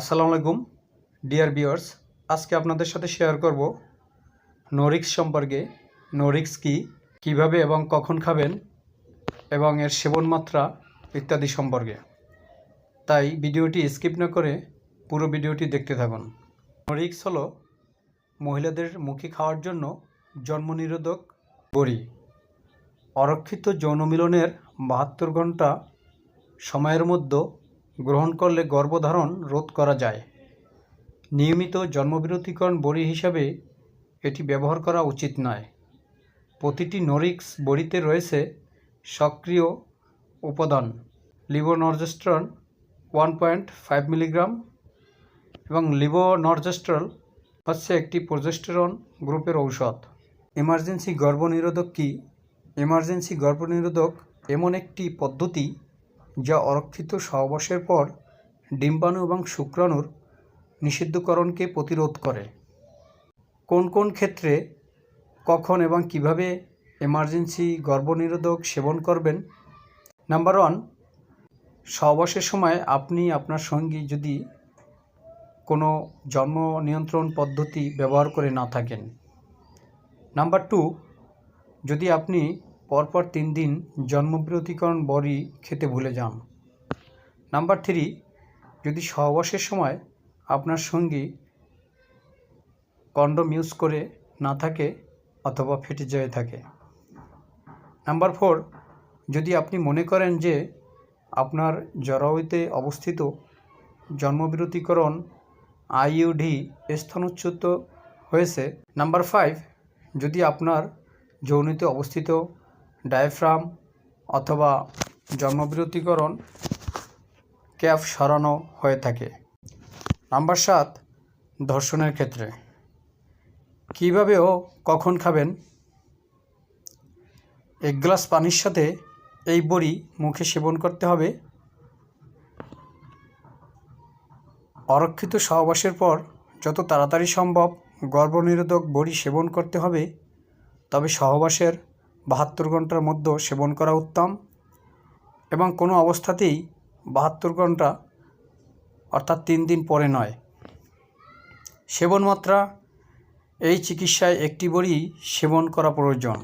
আসসালামু আলাইকুম, dear viewers. আজকে আপনাদের সাথে শেয়ার করব নোরিক্স সম্পর্কে। নোরিক্স কি, কীভাবে এবং কখন খাবেন, এবং এর সেবন মাত্রা ইত্যাদি সম্পর্কে। তাই ভিডিওটি স্কিপ না করে পুরো ভিডিওটি দেখতে থাকুন। নোরিক্স হলো মহিলাদের মুখে খাওয়ার জন্য জন্মনিরোধক বড়ি। অরক্ষিত যৌন মিলনের বাহাত্তর ঘণ্টা সময়ের মধ্যে গ্রহণ করলে গর্ভধারণ রোধ করা যায়। নিয়মিত জন্মবিরতিকরণ বড়ি হিসাবে এটি ব্যবহার করা উচিত নয়। প্রতিটি নরিক্স বড়িতে রয়েছে সক্রিয় উপাদান levonorgestrel one point five milligram এবং লিবোনর্জেস্ট্রল হচ্ছে একটি প্রজেস্টেরন গ্রুপের ঔষধ। এমার্জেন্সি গর্ভনিরোধক কি? এমার্জেন্সি গর্ভনিরোধক এমন একটি পদ্ধতি যা অরক্ষিত সহবাসের পর ডিম্বাণু এবং শুক্রাণুর নিষিদ্ধকরণকে প্রতিরোধ করে। কোন কোন ক্ষেত্রে, কখন এবং কীভাবে এমার্জেন্সি গর্ভনিরোধক সেবন করবেন? নাম্বার ওয়ান সহবাসের সময় আপনি আপনার সঙ্গী যদি কোনো জন্ম নিয়ন্ত্রণ পদ্ধতি ব্যবহার করে না থাকেন। নাম্বার টু যদি আপনি পরপর তিন দিন জন্মবিরতিকরণ বড়ি খেতে ভুলে যান। নাম্বার থ্রি, যদি সহবাসের সময় আপনার সঙ্গী কন্ডম ইউজ করে না থাকে অথবা ফেটে যেয়ে থাকে। নাম্বার ফোর, যদি আপনি মনে করেন যে আপনার জরায়ুতে অবস্থিত জন্মবিরতিকরণ আইইউডি স্থানচ্যুত হয়েছে। নাম্বার ফাইভ, যদি আপনার যৌনিতে অবস্থিত ডায়াফ্রাম অথবা জন্মবিরতিকরণ ক্যাপ সরানো হয়ে থাকে। নাম্বার সাত, ধর্ষণের ক্ষেত্রে। কীভাবে ও কখন খাবেন? এক গ্লাস পানির সাথে এই বড়ি মুখে সেবন করতে হবে। অরক্ষিত সহবাসের পর যত তাড়াতাড়ি সম্ভব গর্ভনিরোধক বড়ি সেবন করতে হবে। তবে সহবাসের বাহাত্তর ঘণ্টার মধ্যে সেবন করা উত্তম এবং কোনো অবস্থাতেই বাহাত্তর ঘণ্টা অর্থাৎ তিন দিন পরে নয়। সেবন মাত্রা এই চিকিৎসায় একটি বড়ি সেবন করা প্রয়োজন।